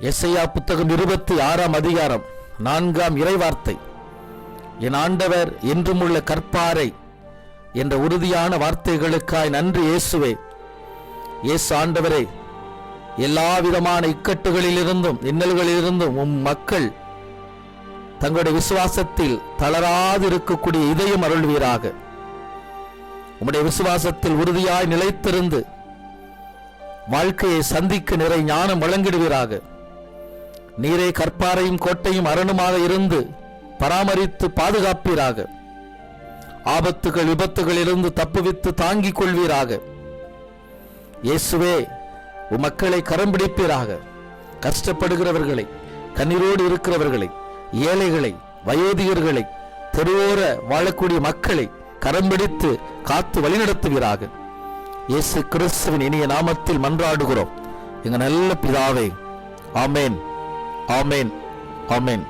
எஸ்ஐயா புத்தகம் இருபத்தி ஆறாம் அதிகாரம் நான்காம் இறைவார்த்தை. என் ஆண்டவர் என்றும் உள்ள கற்பாரை என்ற உறுதியான வார்த்தைகளுக்காய் நன்றி இயேசுவே. இயேசு ஆண்டவரே எல்லா விதமான இக்கட்டுகளிலிருந்தும் இன்னல்களிலிருந்தும் உம் மக்கள் தங்களுடைய விசுவாசத்தில் தளராது இருக்கக்கூடிய இதயம் அருள்வீராக. உம்முடைய விசுவாசத்தில் உறுதியாய் நிலைத்திருந்து வாழ்க்கையை சந்திக்க நிறை ஞானம் வழங்கிடுவீராக. நீரே கற்பாரையும் கோட்டையும் அரணுமாக இருந்து பராமரித்து பாதுகாப்பீராக. ஆபத்துகள் விபத்துகளிலிருந்து தப்புவித்து தாங்கிக் கொள்வீராக. இயேசுவே உ மக்களை கரம்பிடிப்பீராக கஷ்டப்படுகிறவர்களை கண்ணீரோடு இருக்கிறவர்களை ஏழைகளை வயோதிகர்களை தெருவோர வாழக்கூடிய மக்களை கரம்பிடித்து காத்து வழிநடத்துவீராக. இயேசு கிறிஸ்துவின் இனிய நாமத்தில் மன்றாடுகிறோம். எங்கள் நல்ல பிதாவே ஆமேன். ஆமேன் ஆமேன்